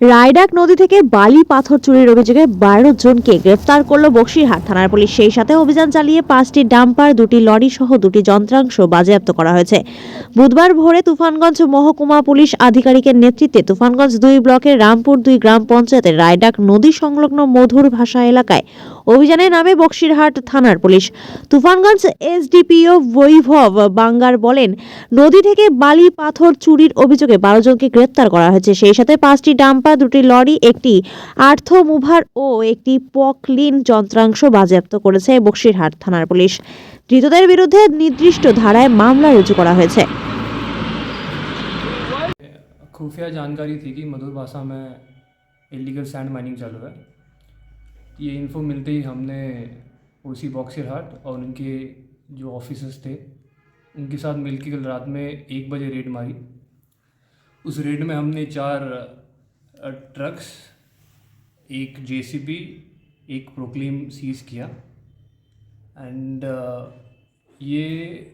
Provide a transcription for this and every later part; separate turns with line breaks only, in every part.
রায়ডাক নদী থেকে বালি পাথর চুরির অভিযোগে বারো জনকে গ্রেফতার করল বক্সিরহাট থানার পুলিশ। সেই সাথে অভিযান চালিয়ে পাঁচটি ডাম্পার, দুটি লরি সহ দুটি যন্ত্রাংশ বাজেয়াপ্ত করা হয়েছে। বুধবার ভোরে তুফানগঞ্জ মহকুমা পুলিশ আধিকারিকের নেতৃত্বে তুফানগঞ্জ দুই ব্লকের রামপুর দুই গ্রাম পঞ্চায়েতের রায়ডাক নদী সংলগ্ন মধুর ভাষা এলাকায় অভিযানে নামে বক্সিরহাট থানার পুলিশ। তুফানগঞ্জ এসডিপিও বৈভব বাঙ্গার বলেন, নদী থেকে বালি পাথর চুরির অভিযোগে বারো জনকে গ্রেপ্তার করা হয়েছে। সেই সাথে পাঁচটি ডাম্পার দুটি লরি একটি আর্থ মুভার ও একটি পকলিন যন্ত্রাংশ বাজেয়াপ্ত করেছে বক্সিরহাট থানার পুলিশ ধৃতদের বিরুদ্ধে নির্দিষ্ট ধারায় মামলা রুজু করা হয়েছে
खुफिया जानकारी थी कि मधुर भाषा में इलीगल सैंड माइनिंग चालू है ये इन्फो मिलते ही हमने ओसी बॉक्सर हाट और उनके जो ऑफिसर्स थे उनके साथ मिलकर कल रात में एक बजे रेड मारी उस रेड में हमने चार अ, ट्रक्स एक जेसीबी एक प्रोक्लेम सीज किया। एंड ये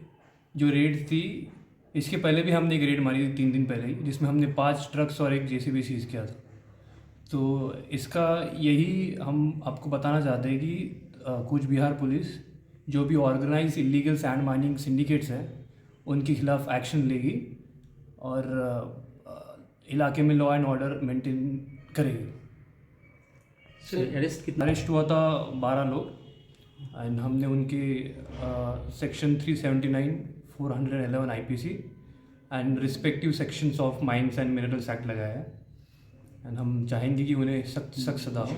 जो रेड थी, इसके पहले भी हमने एक रेड मारी थी तीन दिन पहले ही, जिसमें हमने पाँच ट्रक्स और एक जेसीबी सीज किया था। तो इसका यही हम आपको बताना चाहते हैं कि कूच बिहार पुलिस जो भी organise illegal sand mining syndicates हैं, उनके खिलाफ एक्शन लेगी। और इलाके में लॉ एंड ऑर्डर मेंटेन करेगी।
अरेस्ट कितना?
अरेस्ट हुआ था बारह लोग एंड हमने उनके section three seventy nine four hundred eleven I P C and respective sections of mines and minerals act लगाया। है एंड हम चाहेंगे कि उन्हें सख्त सख्त सजा हो।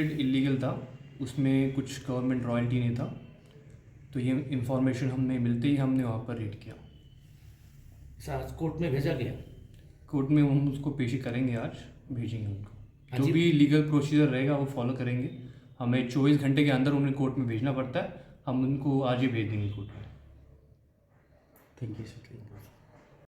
इलीगल था उसमें कुछ गवर्नमेंट रॉयल्टी नहीं था। तो ये इंफॉर्मेशन हमें मिलते ही हमने वहाँ पर रेड किया।
सर कोर्ट में भेजा गया।
कोर्ट में हम उसको पेशी करेंगे आज भेजेंगे उनको।
हाँ
जो भी लीगल प्रोसीजर रहेगा वो फॉलो करेंगे। हमें चौबीस घंटे के अंदर उन्हें कोर्ट में भेजना पड़ता है। हम उनको आज ही भेज देंगे कोर्ट में।
थैंक यू सर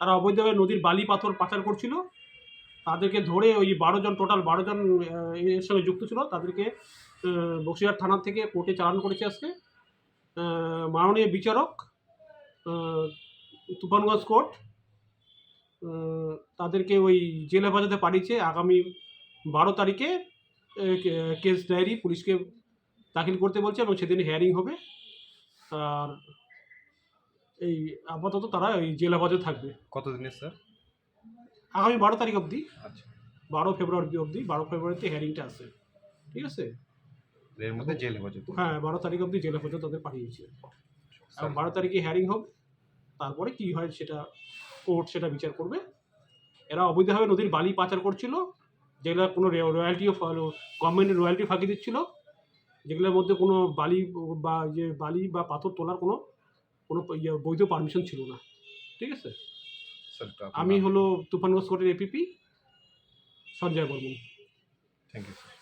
তারা অবৈধভাবে নদীর বালি পাথর পাচার করছিল। তাদেরকে ধরে ওই বারো জন টোটাল বারো জন এর সঙ্গে যুক্ত ছিল। তাদেরকে বক্সিয়ার থানার থেকে কোর্টে চালান করেছে আজকে। মাননীয় বিচারক তুফানগঞ্জ কোর্ট তাদেরকে ওই জেল হেফাজতে পাঠিয়েছে। আগামী বারো তারিখে কেস ডায়েরি পুলিশকে দাখিল করতে বলছে এবং সেদিন হিয়ারিং হবে। আর এই আপাতত তারা ওই জেল হেফাজতে থাকবে।
কতদিনের স্যার?
আগামী বারো তারিখ অবধি।
আচ্ছা।
বারো ফেব্রুয়ারি অবধি বারো ফেব্রুয়ারিতে হিয়ারিংটা আছে। ঠিক আছে?
এর মধ্যে জেল হেফাজত
হ্যাঁ বারো তারিখ অবধি জেল হেফাজত তাদের পাঠিয়েছে। এবং বারো তারিখে হিয়ারিং হবে তারপরে কি হয় সেটা কোর্ট সেটা বিচার করবে। এরা অবৈধভাবে নদীর বালি পাচার করছিল যেগুলো কোনো রয়্যালটিও গভর্নমেন্টের রয়্যালটি ফাঁকি দিচ্ছিল যেগুলোর মধ্যে কোনো বালি বা যে বালি বা পাথর তোলার কোনো কোনো ইয়ে বৈধ পারমিশন ছিল না। ঠিক আছে?
স্যার
আমি। হলো তুফানগঞ্জ কোর্টের APP Sanjay Barman.
Thank you sir